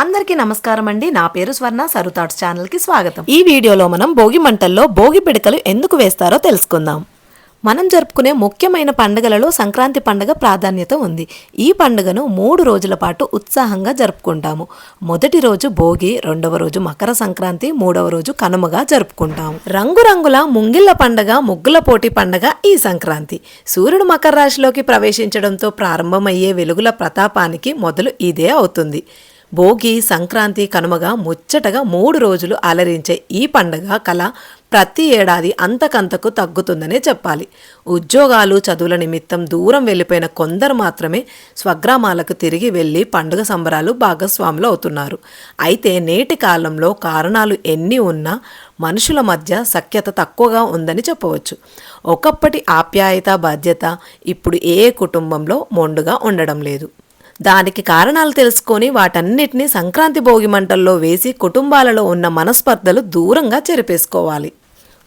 అందరికీ నమస్కారం అండి. నా పేరు స్వర్ణ. సరుతాట్స్ ఛానల్కి స్వాగతం. ఈ వీడియోలో మనం భోగి మంటల్లో భోగి పిడకలు ఎందుకు వేస్తారో తెలుసుకుందాం. మనం జరుపుకునే ముఖ్యమైన పండుగలలో సంక్రాంతి పండుగ ప్రాధాన్యత ఉంది. ఈ పండుగను మూడు రోజుల పాటు ఉత్సాహంగా జరుపుకుంటాము. మొదటి రోజు భోగి రెండవ రోజు మకర సంక్రాంతి మూడవ రోజు కనుమగా జరుపుకుంటాము. రంగురంగుల ముంగిళ్ళ పండగ ముగ్గుల పోటీ పండుగ ఈ సంక్రాంతి. సూర్యుడు మకర రాశిలోకి ప్రవేశించడంతో ప్రారంభమయ్యే వెలుగుల ప్రతాపానికి మొదలు ఇదే అవుతుంది. భోగి సంక్రాంతి కనుమగా ముచ్చటగా మూడు రోజులు అలరించే ఈ పండగ కళ ప్రతి ఏడాది అంతకంతకు తగ్గుతుందనే చెప్పాలి. ఉద్యోగాలు చదువుల నిమిత్తం దూరం వెళ్ళిపోయిన కొందరు మాత్రమే స్వగ్రామాలకు తిరిగి వెళ్ళి పండుగ సంబరాలు భాగస్వాములు అవుతున్నారు. అయితే నేటి కాలంలో కారణాలు ఎన్ని ఉన్నా మనుషుల మధ్య సఖ్యత తక్కువగా ఉందని చెప్పవచ్చు. ఒకప్పటి ఆప్యాయత బాధ్యత ఇప్పుడు ఏ కుటుంబంలో మొండుగా ఉండడం లేదు. దానికి కారణాలు తెలుసుకొని వాటన్నిటిని సంక్రాంతి భోగి మంటల్లో వేసి కుటుంబాలలో ఉన్న మనస్పర్ధలు దూరంగా చెరిపేసుకోవాలి.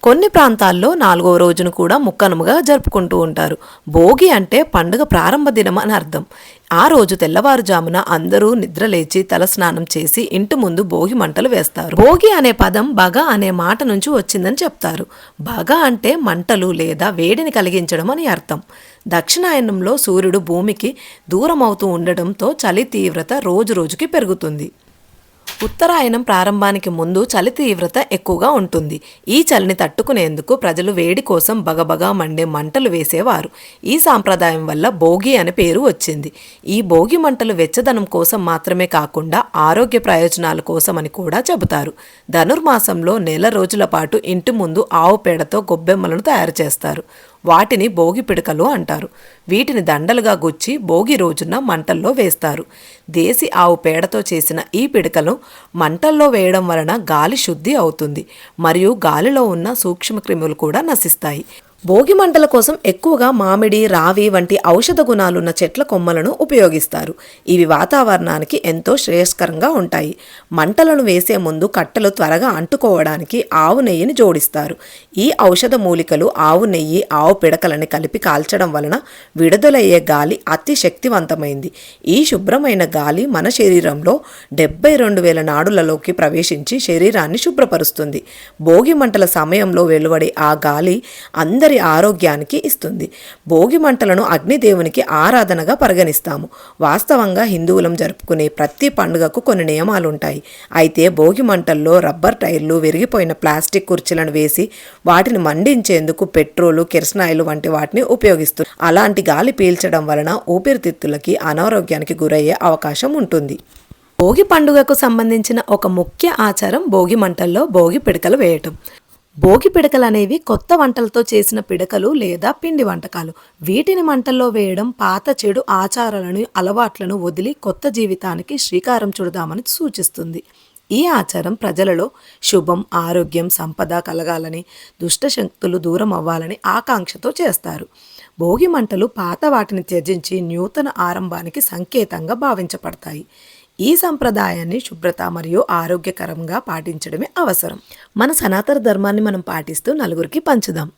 కొన్ని ప్రాంతాల్లో నాలుగవ రోజును కూడా ముక్కనుముగా జరుపుకుంటూ ఉంటారు. భోగి అంటే పండుగ ప్రారంభ దినం అని అర్థం. ఆ రోజు తెల్లవారుజామున అందరూ నిద్రలేచి తలస్నానం చేసి ఇంటి ముందు భోగి మంటలు వేస్తారు. భోగి అనే పదం బగ అనే మాట నుంచి వచ్చిందని చెప్తారు. బగ అంటే మంటలు లేదా వేడిని కలిగించడం అని అర్థం. దక్షిణాయనంలో సూర్యుడు భూమికి దూరం అవుతూ ఉండడంతో చలి తీవ్రత రోజు రోజుకి పెరుగుతుంది. ఉత్తరాయణం ప్రారంభానికి ముందు చలి తీవ్రత ఎక్కువగా ఉంటుంది. ఈ చలిని తట్టుకునేందుకు ప్రజలు వేడి కోసం బగబగా మండే మంటలు వేసేవారు. ఈ సాంప్రదాయం వల్ల భోగి అనే పేరు వచ్చింది. ఈ భోగి మంటలు వెచ్చదనం కోసం మాత్రమే కాకుండా ఆరోగ్య ప్రయోజనాల కోసమని కూడా చెబుతారు. ధనుర్మాసంలో నెల రోజుల పాటు ఇంటి ముందు ఆవు పేడతో గొబ్బెమ్మలను తయారు చేస్తారు. వాటిని భోగి పిడకలు అంటారు. వీటిని దండలుగా గుచ్చి భోగి రోజున మంటల్లో వేస్తారు. దేశీ ఆవు పేడతో చేసిన ఈ పిడకలు మంటల్లో వేయడం వలన గాలి శుద్ధి అవుతుంది. మరియు గాలిలో ఉన్న సూక్ష్మక్రిములు కూడా నశిస్తాయి. భోగి మంటల కోసం ఎక్కువగా మామిడి రావి వంటి ఔషధ గుణాలున్న చెట్ల కొమ్మలను ఉపయోగిస్తారు. ఇవి వాతావరణానికి ఎంతో శ్రేయస్కరంగా ఉంటాయి. మంటలను వేసే ముందు కట్టెలు త్వరగా అంటుకోవడానికి ఆవు నెయ్యిని జోడిస్తారు. ఈ ఔషధ మూలికలు ఆవు నెయ్యి ఆవు పిడకలని కలిపి కాల్చడం వలన విడుదలయ్యే గాలి అతి శక్తివంతమైంది. ఈ శుభ్రమైన గాలి మన శరీరంలో డెబ్బై రెండు వేల నాడులలోకి ప్రవేశించి శరీరాన్ని శుభ్రపరుస్తుంది. భోగి మంటల సమయంలో వెలువడే ఆ గాలి అందరి ఆరోగ్యానికి ఇస్తుంది. భోగి మంటలను అగ్నిదేవునికి ఆరాధనగా పరిగణిస్తాము. వాస్తవంగా హిందువులం జరుపుకునే ప్రతి పండుగకు కొన్ని నియమాలు ఉంటాయి అయితే భోగి మంటల్లో రబ్బర్ టైర్లు విరిగిపోయిన ప్లాస్టిక్ కుర్చీలను వేసి వాటిని మండించేందుకు పెట్రోలు కిరసనాయిలు వంటి వాటిని ఉపయోగిస్తుంది అలాంటి గాలి పీల్చడం వలన ఊపిరితిత్తులకి అనారోగ్యానికి గురయ్యే అవకాశం ఉంటుంది. భోగి పండుగకు సంబంధించిన ఒక ముఖ్య ఆచారం భోగి మంటల్లో భోగి పిడకలు వేయటం. భోగి పిడకలు అనేవి కొత్త వంటలతో చేసిన పిడకలు లేదా పిండి వంటకాలు. వీటిని మంటల్లో వేయడం పాత చెడు ఆచారాలను అలవాట్లను వదిలి కొత్త జీవితానికి శ్రీకారం చుడదామని సూచిస్తుంది. ఈ ఆచారం ప్రజలలో శుభం ఆరోగ్యం సంపద కలగాలని దుష్ట శక్తులు దూరం అవ్వాలని ఆకాంక్షతో చేస్తారు. భోగి మంటలు పాత వాటిని త్యజించి నూతన ఆరంభానికి సంకేతంగా భావించబడతాయి. ఈ సంప్రదాయాన్ని శుభ్రత మరియు ఆరోగ్యకరంగా పాటించడమే అవసరం. మన సనాతన ధర్మాన్ని మనం పాటిస్తూ నలుగురికి పంచుదాం.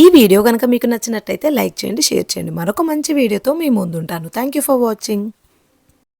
ఈ వీడియో కనుక మీకు నచ్చినట్టయితే లైక్ చేయండి షేర్ చేయండి. మరొక మంచి వీడియోతో మీ ముందుంటాను. Thank you for watching